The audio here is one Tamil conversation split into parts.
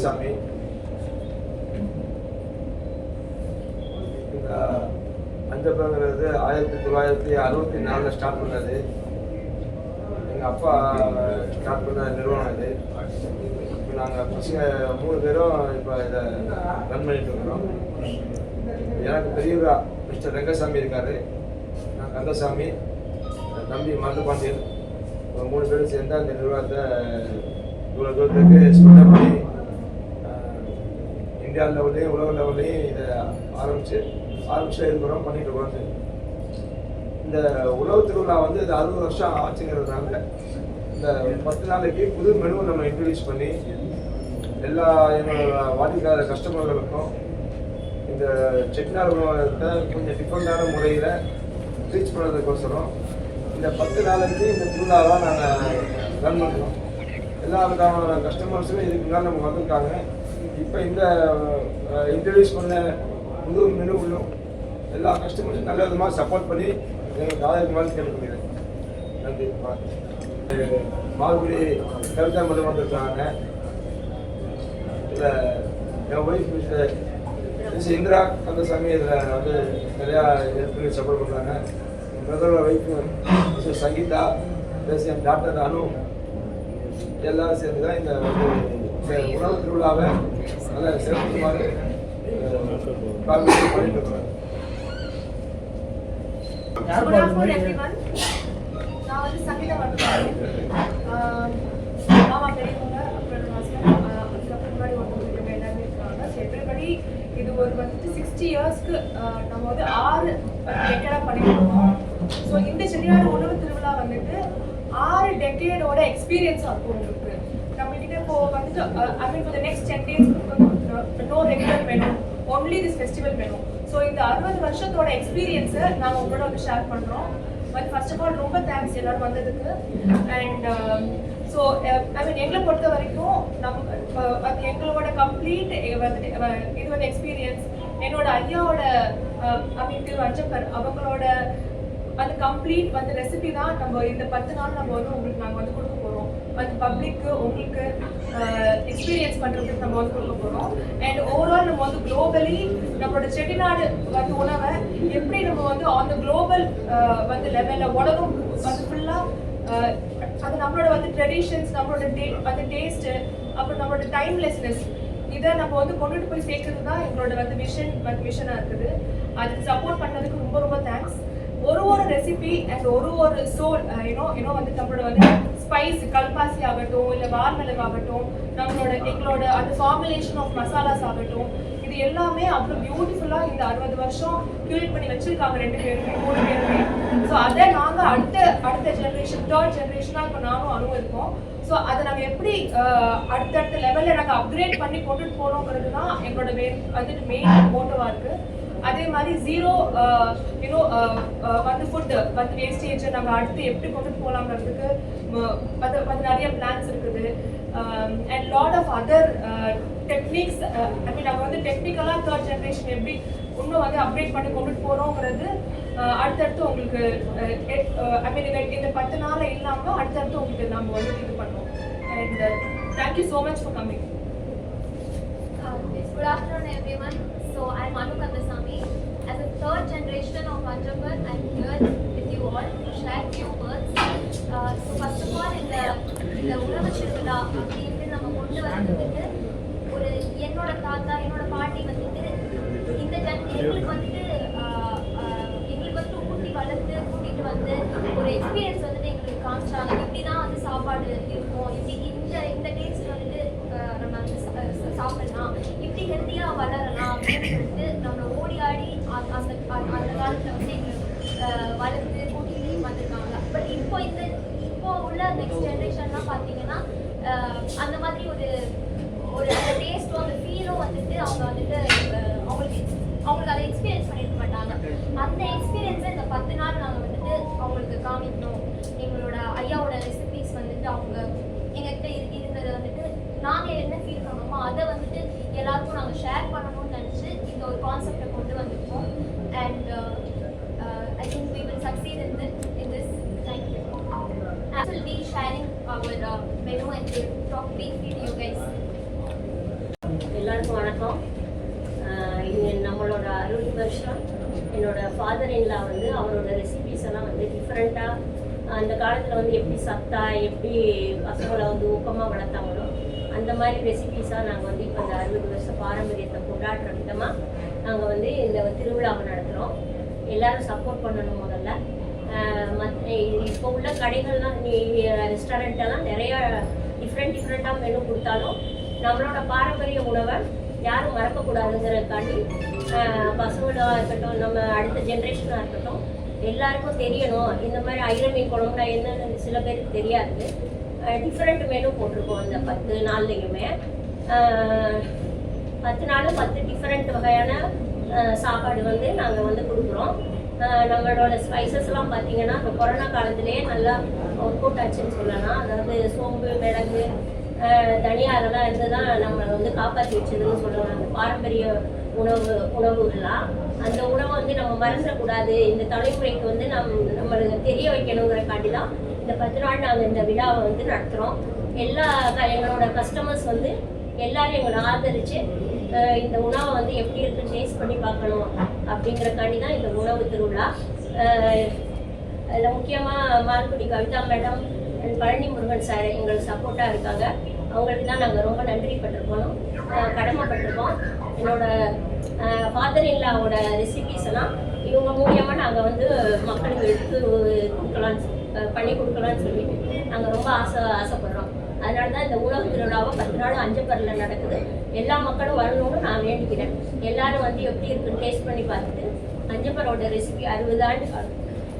வணக்கம் என் கந்தசாமி இந்த ஆயிரத்தி தொள்ளாயிரத்தி அறுபத்தி நாலில் ஸ்டார்ட் பண்ணது எங்கள் அப்பா ஸ்டார்ட் பண்ண நிறுவனம் இது. இப்போ நாங்கள் பசங்க மூணு பேரும் இப்போ இதை ரன் பண்ணிட்டு இருக்கிறோம். எனக்கு பெரியவரா மிஸ்டர் ரெங்கசாமி இருக்காரு. நான் கந்தசாமி என் தம்பி மருதுபாண்டியன் ஒரு மூணு பேரும் சேர்ந்து அந்த நிறுவனத்தை இவ்வளோ தூரத்துக்கு ஸ்பெண்ட் பண்ணி இந்தியா லெவல்லையும் உலக லெவல்லையும் இதை ஆரம்பித்து ஆரம்பிச்சு இருக்கிறோம் பண்ணிட்டு இருக்கோம். இந்த உழவு திருவிழா வந்து இது அறுபது வருஷம் ஆச்சுங்கிறதுனால இந்த பத்து நாளைக்கு புது மெனு நம்ம இன்ட்ரடியூஸ் பண்ணி எல்லா என்னோட வாடிக்கையாளர் கஸ்டமர்களுக்கும் இந்த செட்டிநாடு உணவகத்தை கொஞ்சம் டிஃப்ரெண்டான முறையில் ரீச் பண்ணுறதுக்கோசரம் இந்த பத்து நாளைக்கு இந்த திருவிழாவை நாங்கள் ரன் பண்ணுறோம் எல்லா விதமான கஸ்டமர்ஸும் இதுக்கு முன்னாடி நமக்கு வந்திருக்காங்க. இப்போ இந்த இன்ட்ரடியூஸ் பண்ண புது மெனுவிலும் எல்லா கஸ்டமர்ஸும் நல்ல விதமாக சப்போர்ட் பண்ணி எங்கள் ஆதரவு மாதிரி கேட்டுக்கொள்கிறேன் நன்றி வணக்கம். மால்குடி கவிதா மட்டும் வந்திருக்காங்க இதில் என் ஒய்ஃப் மிஸ் இந்திரா கந்தசாமி இதில் வந்து நிறையா ஹெல்ப் சப்போர்ட் பண்ணுறாங்க என் பிரதரோட ஒய்ஃப் மிஸ்ஸஸ் சங்கீதா பிளஸ் என் டாக்டர் அனு. எல்லாரும் சேர்ந்து தான் இந்த வந்து இந்த உணவு திருவிழாவை நல்ல சிறப்புமாறு. நான் வந்து சங்கீதா மட்டும் மாமா பெரியவங்க அப்புறம் அதுக்கப்புறம் முன்னாடி ஒருத்தவங்க இருக்காங்க ஸோ எவ்ரிபடி இது ஒரு வந்துட்டு சிக்ஸ்டி இயர்ஸ்க்கு நம்ம வந்து ஆறு டெக்கேடாக பண்ணிட்டு இருக்கோம் ஸோ இந்த செட்டிநாடு உணவு திருவிழா வந்துட்டு ஆறு டெக்கேடோட எக்ஸ்பீரியன்ஸ் உங்களுக்கு நம்மகிட்ட இப்போ வந்துட்டு I mean for next ten days no regular menu only this festival menu so இந்த அறுபது வருஷத்தோட எக்ஸ்பீரியன்ஸை நாங்கள் உங்களோட வந்து ஷேர் பண்ணுறோம் பட் ஃபர்ஸ்ட் ஆஃப் ஆல் ரொம்ப தேங்க்ஸ் எல்லாரும் வந்ததுக்கு. அண்ட் ஸோ ஐ மீன் எங்களை பொறுத்த வரைக்கும் நம் அது எங்களோட கம்ப்ளீட் வந்துட்டு இது வந்து எக்ஸ்பீரியன்ஸ் என்னோட ஐயாவோட ஐ மீன் திரு அஞ்சப்பர் அவங்களோட அது கம்ப்ளீட் வந்து ரெசிபி தான் நம்ம இந்த பத்து நாள் நம்ம வந்து உங்களுக்கு நாங்கள் வந்து கொடுக்க பட் வந்து பப்ளிக்கு உங்களுக்கு எக்ஸ்பீரியன்ஸ் பண்ணுறதுக்கு நம்ம வந்து கொடுக்க போகிறோம் அண்ட் ஓவரால் நம்ம வந்து குளோபலி நம்மளோட செட்டிநாடு வந்து உணவை எப்படி நம்ம வந்து ஆன் த குளோபல் வந்து லெவலில் உலகம் வந்து ஃபுல்லாக அது நம்மளோட வந்து ட்ரெடிஷன்ஸ் நம்மளோட டே அந்த டேஸ்ட்டு அப்புறம் நம்மளோட டைம்லெஸ்னஸ் இதை நம்ம வந்து கொண்டுட்டு போய் சேர்க்கறது தான் எங்களோட வந்து விஷன் வந்து விஷனாக இருக்குது. அதுக்கு சப்போர்ட் பண்ணதுக்கு ரொம்ப ரொம்ப தேங்க்ஸ் ஒரு ஒரு ரெசிபி அண்ட் ஒரு ஒரு சோல் ஏன்னோ யூனோ வந்து நம்மளோட வந்து ஸ்பைஸ் கல்பாசி ஆகட்டும் இல்லை வார்மிளகு ஆகட்டும் நம்மளோட எங்களோட அந்த ஃபார்முலேஷன் ஆஃப் மசாலாஸ் ஆகட்டும் இது எல்லாமே அவ்வளோ பியூட்டிஃபுல்லாக இந்த அறுபது வருஷம் கியூரேட் பண்ணி வச்சிருக்காங்க ரெண்டு பேருமே மூணு பேருமே. ஸோ அதை நாங்கள் அடுத்த அடுத்த ஜென்ரேஷன் தேர்ட் ஜென்ரேஷனாக இப்போ நானும் அனுபவிப்போம் ஸோ அதை நாங்கள் எப்படி அடுத்தடுத்த லெவலில் நாங்கள் அப்கிரேட் பண்ணி கொண்டுட்டு போகிறோங்கிறது தான் எங்களோட வே வந்துட்டு மெயின் மோட்டோவாக இருக்குது அதே மாதிரி zero you know uh, uh, uh, வந்து ஃபுட் வந்து வேஸ்டேஜை நம்ம அடுத்து எப்படி கொண்டுட்டு போகலாங்கிறதுக்கு அது அது நிறைய பிளான்ஸ் இருக்குது. And lot of other techniques I mean நம்ம வந்து டெக்னிக்கலாக தேர்ட் ஜென்ரேஷன் எப்படி இன்னும் வந்து அப்டேட் பண்ணி கொண்டுட்டு போகிறோங்கிறது அடுத்தடுத்து உங்களுக்கு ஐ மீன் இந்த இந்த பத்து நாளில் இல்லாமல் அடுத்தடுத்து உங்களுக்கு நம்ம வந்து இது பண்ணோம் and thank you so much for coming good afternoon every one So I'm Manu Kandasamy. As a third generation of Anjabar, I'm here with you all to share few words. Uh, so first of all, இந்த இந்த உணவு திருவிழா அப்படின்னு நம்ம கொண்டு வந்ததுக்கு ஒரு என்னோட தாத்தா என்னோட பாட்டி வந்துட்டு இந்த ஜன் எங்களுக்கு வந்துட்டு ஆஹ், ஆஹ், எங்களுக்கு வந்துட்டு ஊட்டி வளர்த்து கூட்டிட்டு வந்து ஒரு எக்ஸ்பீரியன்ஸ் வந்துட்டு எங்களுக்கு காமிச்சாங்க இப்படி தான் வந்து சாப்பாடு இருக்கும் இப்படி இந்த இந்த டேஸ்ட் வந்துட்டு ஆஹ், நம்ம வந்து சா- சா- சாப்பிடலாம் இப்படி ஹெல்த்தியாக வளரலாம் அப்படின்னு சொல்லிட்டு நம்மளை ஓடி ஆடி அந்த அந்த அந்த- அந்த வந்து வளர்ந்து ஆஹ், வந்திருக்காங்க பட் இப்போ இந்த இப்போ உள்ள நெக்ஸ்ட் ஜென்ரேஷன்லாம் பார்த்தீங்கன்னா அந்த மாதிரி ஒரு ஒரு அந்த டேஸ்ட்டும் அந்த ஃபீலும் வந்துட்டு அவங்க வந்துட்டு அவங்களுக்கு அவங்களுக்கு அதை எக்ஸ்பீரியன்ஸ் பண்ணியிருக்க மாட்டாங்க அந்த எக்ஸ்பீரியன்ஸை இந்த பத்து நாள் நாங்கள் வந்துட்டு அவங்களுக்கு காமிக்கணும் எங்களோட ஐயாவோட ரெசிபிஸ் வந்துட்டு அவங்க எங்ககிட்ட இரு இருந்ததை வந்துட்டு நாங்கள் என்ன ஃபீல் பண்ணோமோ அதை வந்து எல்லாருக்கும் நாங்கள் ஷேர் பண்ணணும்னு நினச்சி இந்த ஒரு கான்செப்டை கொண்டு வந்திருக்கோம் and I think we will succeed in in this thank you I will be sharing our uh, menu and the top brief guys. எல்லாருக்கும் வணக்கம். இது நம்மளோட அறுபது வருஷம் என்னோட ஃபாதர் இன்லா வந்து அவரோட ரெசிபிஸ் எல்லாம் வந்து டிஃப்ரெண்ட்டாக அந்த காலத்தில் வந்து எப்படி சத்தா எப்படி பசங்களை வந்து ஊக்கமாக வளர்த்தாங்களோ அந்த மாதிரி ரெசிபிஸாக நாங்கள் வந்து இப்போ இந்த அறுபது வருஷம் பாரம்பரியத்தை கொண்டாடுற விதமாக நாங்கள் வந்து இந்த திருவிழாவை நடத்துகிறோம் எல்லாரும் சப்போர்ட் பண்ணணும் முதல்ல. இப்போ உள்ள கடைகள்லாம் நீ ரெஸ்டாரண்ட் எல்லாம் நிறைய டிஃப்ரெண்ட் டிஃப்ரெண்ட்டாக மெனு கொடுத்தாலும் நம்மளோட பாரம்பரிய உணவை யாரும் மறக்கக்கூடாதுங்கிறதுக்காண்டி பசங்களாக இருக்கட்டும் நம்ம அடுத்த ஜென்ரேஷனாக இருக்கட்டும் எல்லாருக்கும் தெரியணும். இந்த மாதிரி ஐரமீன் குழம்புனா என்னன்னு சில பேருக்கு தெரியாது. டிஃப்ரெண்ட் மெனு போட்டிருக்கோம் இந்த பத்து நாள்லையுமே. பத்து நாளும் பத்து டிஃப்ரெண்ட் வகையான சாப்பாடு வந்து நாங்கள் வந்து கொடுக்குறோம். நம்மளோட ஸ்பைசஸ்லாம் பார்த்தீங்கன்னா இப்போ கொரோனா காலத்திலேயே நல்லா ஒர்க் அவுட் ஆச்சுன்னு சொல்லலாம். அதாவது சோம்பு மிளகு தனியாக தனியா அதெல்லாம் இருந்து தான் நம்மளை வந்து காப்பாற்றி வச்சதுன்னு சொல்லலாம். அந்த பாரம்பரிய உணவு உணவுகள்லாம். அந்த உணவை வந்து நம்ம மறந்துடக்கூடாது. இந்த தலைமுறைக்கு வந்து நம் நம்மளுக்கு தெரிய வைக்கணுங்கிறக்காண்டி தான் இந்த பத்து நாள் நாங்கள் இந்த விழாவை வந்து நடத்துகிறோம் எல்லா எங்களோட கஸ்டமர்ஸ் வந்து எல்லாரும் எங்களை ஆதரித்து இந்த உணவை வந்து எப்படி இருக்குன்னு டேஸ்ட் பண்ணி பார்க்கணும். அப்படிங்கிறக்காண்டி தான் இந்த உணவு திருவிழா. அதில் முக்கியமாக Malgudi Kavitha madam and Palani Murugan sir எங்களுக்கு சப்போர்ட்டாக இருக்காங்க. அவங்களுக்கு தான் நாங்கள் ரொம்ப நன்றி பட்டிருக்கோம். கடமைப்பட்டிருக்கோம். என்னோட ஃபாதர் இல்லாவோட ரெசிபிஸ் எல்லாம் இவங்க மூலியமாக நாங்கள் வந்து மக்களுக்கு எடுத்து கொடுக்கலான்னு பண்ணி கொடுக்கலான்னு சொல்லிட்டு நாங்கள் ரொம்ப ஆசை ஆசைப்படுறோம். அதனால தான் இந்த உலக திருவிழாவை பத்து நாளும் அஞ்சப்பரில் நடக்குது. எல்லா மக்களும் வரணும்னு நான் வேண்டிக்கிறேன். எல்லாரும் வந்து எப்படி இருக்குன்னு டேஸ்ட் பண்ணி பார்த்துட்டு அஞ்சப்பரோட ரெசிபி அறுபது ஆண்டு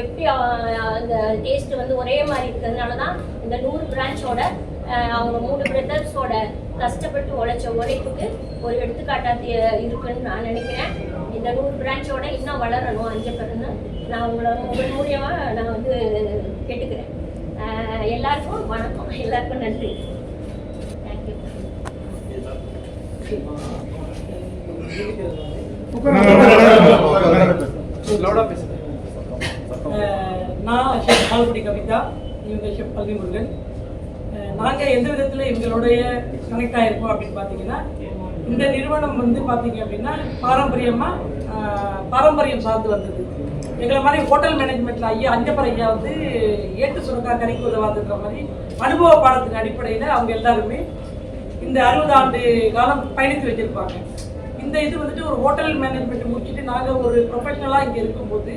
எப்படி அந்த டேஸ்ட் வந்து ஒரே மாதிரி இருக்கிறதுனால தான் இந்த நூறு பிரான்ச்சோட அவங்க மூணு பிரதர்ஸோட கஷ்டப்பட்டு உழைச்ச உழைப்புக்கு ஒரு எடுத்துக்காட்டா இருக்குன்னு நான் நினைக்கிறேன். இந்த நூறு பிரான்ச்சோட இன்னும் வளரணும் அஞ்சப்பர்னு நான் உங்களை உங்கள் மூலியமாக நான் வந்து கேட்டுக்கிறேன். எல்லாருக்கும் வணக்கம். எல்லாருக்கும் நன்றி. நான் ஷெஃப் பால்குடி கவிதா இவங்க ஷெஃப் பல்வி முருகன் நாங்கள் எந்த விதத்தில் இவங்களுடைய கனெக்ட் ஆகிருக்கோம் அப்படின்னு பார்த்தீங்கன்னா இந்த நிறுவனம் வந்து பார்த்தீங்க அப்படின்னா பாரம்பரியமாக பாரம்பரியம் சார்ந்து வந்தது. எங்களை மாதிரி ஹோட்டல் மேனேஜ்மெண்ட்ல ஐயா அஞ்சப்பர் ஐயா வந்து ஏட்டு சுரக்கா கறிக்கு உதவாதுன்ற மாதிரி அனுபவ பாடத்தின் அடிப்படையில் அவங்க எல்லாருமே இந்த அறுபது ஆண்டு காலம் பயணித்து வச்சிருப்பாங்க. இந்த இது வந்துட்டு ஒரு ஹோட்டல் மேனேஜ்மெண்ட் முடிச்சுட்டு நாங்கள் ஒரு ப்ரொஃபஷனலாக இங்கே இருக்கும்போது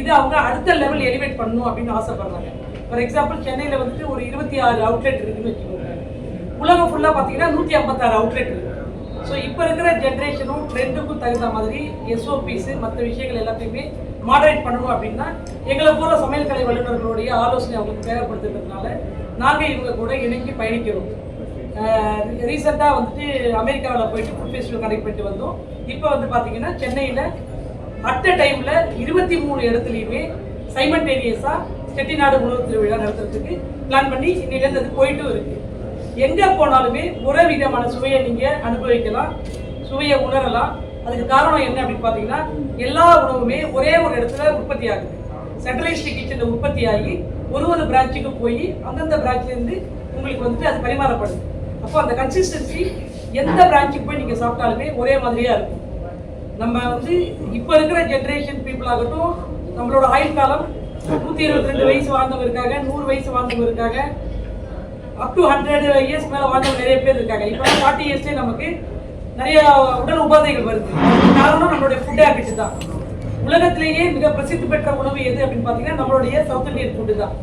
இது அவங்க அடுத்த லெவல் எலிவேட் பண்ணணும் அப்படின்னு ஆசைப்படுறாங்க. ஃபார் எக்ஸாம்பிள் சென்னையில் வந்துட்டு ஒரு இருபத்தி ஆறு அவுட்லெட் இருக்குன்னு வச்சுக்கோங்க. உலகம் ஃபுல்லாக பார்த்தீங்கன்னா நூற்றி ஐம்பத்தாறு அவுட்லெட் இருக்கு. ஸோ இப்போ இருக்கிற ஜென்ரேஷனும் ட்ரெண்டுக்கும் தகுந்த மாதிரி எஸ்ஓபிஸு மற்ற விஷயங்கள் எல்லாத்தையுமே மாடரேட் பண்ணணும் அப்படின்னா எங்களை போல சமையல் கலை வல்லுநர்களுடைய ஆலோசனை அவங்களுக்கு தேவைப்படுத்துறதுனால நாங்கள் இவங்க கூட இணைஞ்சு பயணிக்கிறோம். ரீசெண்டாக வந்துட்டு அமெரிக்காவில் போயிட்டு ஃபுட் ஃபெஸ்டிவல் கனெக்ட் பண்ணிட்டு வந்தோம். இப்போ வந்து பார்த்தீங்கன்னா சென்னையில் அட் அ டைமில் இருபத்தி மூணு இடத்துலையுமே சைமன்டேனியஸாக செட்டிநாடு உணவு திருவிழா நடத்துறதுக்கு பிளான் பண்ணி இன்னிலேருந்து அது போயிட்டும் இருக்குது எங்கே போனாலுமே ஒரே விதமான சுவையை நீங்கள் அனுபவிக்கலாம் சுவையை உணரலாம். அதுக்கு காரணம் என்ன அப்படின்னு பார்த்தீங்கன்னா எல்லா உணவுமே ஒரே ஒரு இடத்துல உற்பத்தி ஆகுது. சென்ட்ரலைஸ்டு கிச்சனில் உற்பத்தி ஆகி ஒரு ஒரு பிரான்ச்சுக்கு போய் அந்தந்த பிரான்ச்லேருந்து உங்களுக்கு வந்துட்டு அது பரிமாறப்படுது. அப்போ அந்த கன்சிஸ்டன்சி எந்த பிரான்ச்சுக்கு போய் நீங்கள் சாப்பிட்டாலுமே ஒரே மாதிரியா இருக்கும். நம்ம வந்து இப்போ இருக்கிற ஜென்ரேஷன் பீப்புள் ஆகட்டும் நம்மளோட ஆயுள் காலம் நூற்றி இருபத்தி ரெண்டு வயசு வாழ்ந்தவங்க இருக்காங்க நூறு வயசு வாழ்ந்தவங்க இருக்காங்க அப் டு ஹண்ட்ரட் இயர்ஸ் மேலே வாழ்ந்தவங்க நிறைய பேர் இருக்காங்க. இப்போ ஃபார்ட்டி இயர்ஸ்லேயே நமக்கு நிறைய உடல் உபாதைகள் வருது. காரணம் நம்மளுடைய ஃபுட் ஹேபிட் தான். உலகத்திலேயே மிக பிரசித்தி பெற்ற உணவு எது அப்படின்னு பார்த்தீங்கன்னா நம்மளுடைய சவுத் இந்தியன் ஃபுட்டு தான்.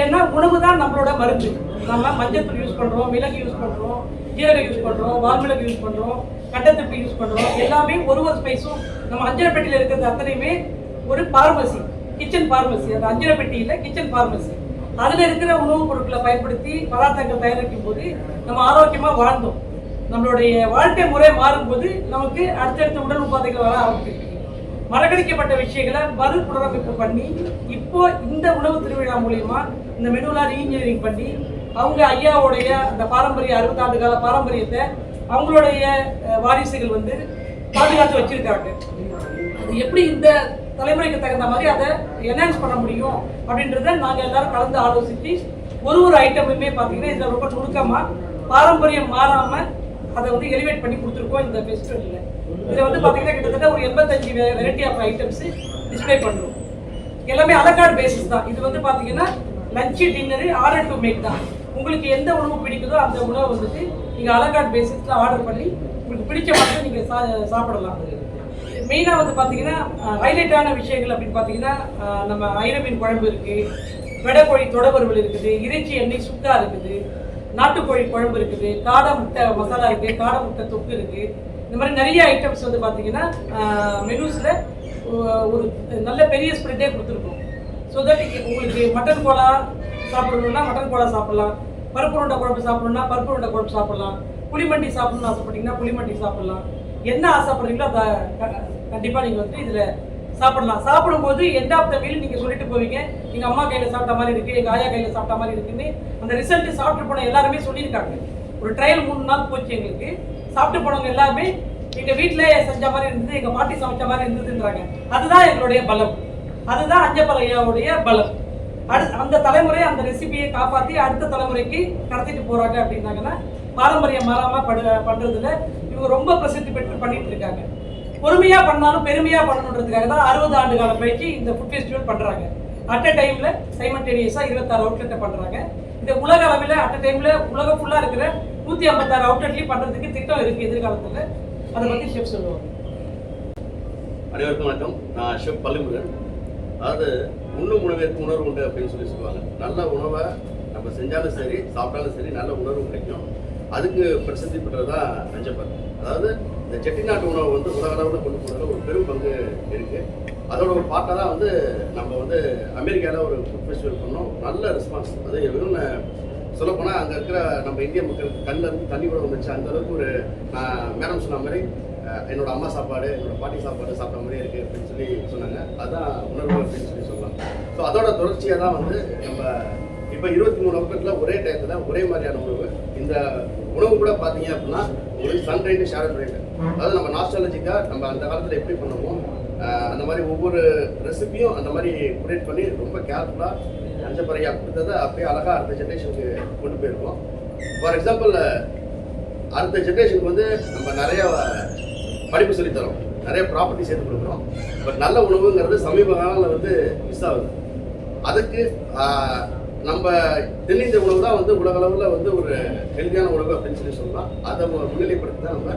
ஏன்னா உணவு தான் நம்மளோட மருந்து. நம்ம மஞ்சத்தூள் யூஸ் பண்ணுறோம் மிளகு யூஸ் பண்ணுறோம் ஜீரகம் யூஸ் பண்ணுறோம் வால்மிளகு யூஸ் பண்ணுறோம் கட்டத்துப்பு யூஸ் பண்ணுறோம் எல்லாமே ஒரு ஒரு ஸ்பைஸும் நம்ம அஞ்சரை இருக்கிறது அத்தனையுமே ஒரு பார்மசி கிச்சன் பார்மசி அந்த அஞ்சரப்பெட்டியில் கிச்சன் பார்மசி அதில் இருக்கிற உணவுப் பொருட்களை பயன்படுத்தி பதார்த்தங்கள் தயாரிக்கும் போது நம்ம ஆரோக்கியமாக வாழ்ந்தோம். நம்மளுடைய வாழ்க்கை முறை மாறும்போது நமக்கு அடுத்தடுத்த உடல் உபாதைகள் வர ஆரம்பிச்சிருக்கு மறக்கடிக்கப்பட்ட விஷயங்களை மறுபுனரமைப்பு பண்ணி இப்போ இந்த உணவு திருவிழா மூலியமா இந்த மெனுலாம் ரீஇன்ஜினியரிங் பண்ணி அவங்க ஐயாவுடைய அந்த பாரம்பரிய அறுபத்தாண்டு கால பாரம்பரியத்தை அவங்களுடைய வாரிசுகள் வந்து பாதுகாத்து வச்சிருக்காங்க. அது எப்படி இந்த தலைமுறைக்கு தகுந்த மாதிரி அதை என்ஹான்ஸ் பண்ண முடியும் அப்படின்றத நாங்கள் எல்லாரும் கலந்து ஆலோசித்து ஒரு ஒரு ஐட்டமுமே பார்த்தீங்கன்னா இதில் ரொம்ப நுணுக்கமாக பாரம்பரியம் மாறாமல் அதை வந்து எலிவேட் பண்ணி கொடுத்துருக்கோம் இந்த ஃபெஸ்டிவலில் இதில் வந்து பார்த்தீங்கன்னா கிட்டத்தட்ட ஒரு எண்பத்தஞ்சு வெரைட்டி ஆஃப் ஐட்டம்ஸ் டிஸ்ப்ளே பண்ணுறோம் எல்லாமே அலகார்ட் பேசிஸ் தான். இது வந்து பார்த்தீங்கன்னா lunch dinner order to make தான். உங்களுக்கு எந்த உணவு பிடிக்குதோ அந்த உணவை வந்துட்டு நீங்கள் அலகார்ட் பேசிஸில் ஆர்டர் பண்ணி உங்களுக்கு பிடிச்ச மாதிரி நீங்கள் சா சாப்பிடலாம். மெயினாக வந்து பார்த்தீங்கன்னா ஹைலைட்டான விஷயங்கள் அப்படின்னு பார்த்தீங்கன்னா நம்ம ஐரமீன் குழம்பு இருக்குது வெடைக்கோழி தொடவர்கள் இருக்குது இறைச்சி எண்ணெய் சுக்கா இருக்குது நாட்டுக்கோழி குழம்பு இருக்குது காடை முட்டை மசாலா இருக்குது காடை முட்டை தொக்கு இருக்குது இந்த மாதிரி நிறைய ஐட்டம்ஸ் வந்து பார்த்தீங்கன்னா மெனூஸில் ஒரு நல்ல பெரிய ஸ்ப்ரெட்டே கொடுத்துருக்கோம். ஸோ தட் உங்களுக்கு மட்டன் கோலா சாப்பிடணும்னா மட்டன் கோலா சாப்பிட்லாம். பருப்பு உருண்டை குழம்பு சாப்பிடணும்னா பருப்பு உருண்டை குழம்பு சாப்பிட்லாம். புளிமண்டி சாப்பிடணும்னு ஆசைப்பட்டீங்கன்னா புளிமண்டி சாப்பிட்லாம். என்ன ஆசைப்படுறீங்களோ அதை க- நீங்கள் வந்து இதில் சாப்பிடலாம். சாப்பிடும்போது எண்ட் ஆஃப் த மீல் நீங்கள் சொல்லிட்டு போவீங்க. எங்கள் அம்மா கையில் சாப்பிட்ட மாதிரி இருக்குது எங்கள் ஆயா கையில் சாப்பிட்ட மாதிரி இருக்குன்னு அந்த ரிசல்ட் சாப்பிட்டு போன எல்லாருமே சொல்லியிருக்காங்க. ஒரு ட்ரையல் மூணு நாள் போச்சு எங்களுக்கு. சாப்பிட்டு போனவங்க எல்லாருமே எங்கள் வீட்டில் செஞ்ச மாதிரி இருந்தது எங்கள் பாட்டி சமைச்ச மாதிரி இருந்ததுன்றாங்க. அதுதான் எங்களுடைய பலம். அதுதான் அஞ்சப்பலையாவுடைய பலம். அடு அந்த தலைமுறை அந்த ரெசிபியை காப்பாற்றி அடுத்த தலைமுறைக்கு கடத்திட்டு போகிறாங்க அப்படின்னாங்கன்னா பாரம்பரியம் மாறாமல் படு பண்ணுறதுல இவங்க ரொம்ப பிரசித்தி பெற்று பண்ணிட்டு இருக்காங்க. பொறுமையா பண்ணாலும் பெருமையா பண்ணணுன்றதுக்காக தான் அறுபது ஆண்டு கால பயிற்சி இந்த ஃபுட் ஃபெஸ்டிவல் பண்றாங்க. அட் அ டைம்ல சைமன்டேனியஸாக இருபத்தாறு அவுட்லெட்டை பண்றாங்க. இந்த உலக அளவில் அட் அ டைம்ல உலகம் ஃபுல்லா இருக்கிற நூத்தி ஐம்பத்தாறு அவுட்லெட்லயும் பண்றதுக்கு திட்டம் இருக்கு எதிர்காலத்துல. அதை பத்தி ஷெஃப் சொல்லுவாங்க. அனைவருக்கும் வணக்கம். நான் ஷெஃப் பள்ளிமுருகன். அதாவது உண்ணும் உணவிற்கு உணர்வு உண்டு அப்படின்னு சொல்லி சொல்லுவாங்க. நல்ல உணவை நம்ம செஞ்சாலும் சரி சாப்பிட்டாலும் சரி நல்ல உணர்வு கிடைக்கும். அதுக்கு பிரசித்தி பெற்றதா நஞ்சப்பர் அதாவது இந்த செட்டிநாட்டு உணவு வந்து உலக அளவில் கொண்டு போனதில் ஒரு பெரும் பங்கு இருக்கு. அதோட ஒரு பார்ட்டாக தான் வந்து நம்ம வந்து அமெரிக்காவில் ஒரு ஃபுட் ஃபெஸ்டிவல் பண்ணோம். நல்ல ரெஸ்பான்ஸ் அது வெறும் சொல்லப்போனால் அங்கே இருக்கிற நம்ம இந்திய மக்களுக்கு கண்ணில் இருந்து தண்ணி கூட வந்துச்சு அந்த அளவுக்கு ஒரு நான் மேடம் சொன்ன மாதிரி என்னோட அம்மா சாப்பாடு என்னோட பாட்டி சாப்பாடு சாப்பிட்ட மாதிரி இருக்கு அப்படின்னு சொல்லி சொன்னாங்க. அதுதான் உணர்வு அப்படின்னு சொல்லி சொல்லலாம். ஸோ அதோட தொடர்ச்சியாக தான் வந்து நம்ம இப்போ இருபத்தி மூணு வருடத்தில் ஒரே டயத்தில் ஒரே மாதிரியான உணவு. இந்த உணவு கூட பார்த்தீங்க அப்படின்னா உங்களுக்கு சன் ரைட்டு ஷேடோ ரைட்டு அதாவது நம்ம நாஸ்டாலஜிக்காக நம்ம அந்த காலத்தில் எப்படி பண்ணுவோம் அந்த மாதிரி ஒவ்வொரு ரெசிபியும் அந்த மாதிரி குரேட் பண்ணி ரொம்ப கேர்ஃபுல்லாக அஞ்சப்பறையா கொடுத்ததை அப்படியே அழகாக அடுத்த ஜென்ரேஷனுக்கு கொண்டு போயிருக்கோம். ஃபார் எக்ஸாம்பிள் அடுத்த ஜென்ரேஷனுக்கு வந்து நம்ம நிறைய படிப்பு சொல்லித் தரோம். நிறைய ப்ராப்பர்ட்டி சேர்த்து கொடுக்குறோம். பட் நல்ல உணவுங்கிறது சமீப காலங்களில் வந்து மிஸ் ஆகுது. அதுக்கு நம்ம தென்னிந்திய உணவு தான் வந்து உலகளவில் வந்து ஒரு ஹெல்த்தியான உணவு அப்படின்னு சொல்லி சொல்லலாம். அதை முன்னிலைப்படுத்தி தான் நம்ம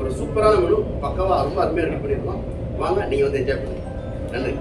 ஒரு சூப்பரான மெனு பக்கவாக ரொம்ப அருமையாக ரெடி பண்ணியிருக்கோம். வாங்க நீங்கள் வந்து என்ஜாய் பண்ணுங்க. நன்றி.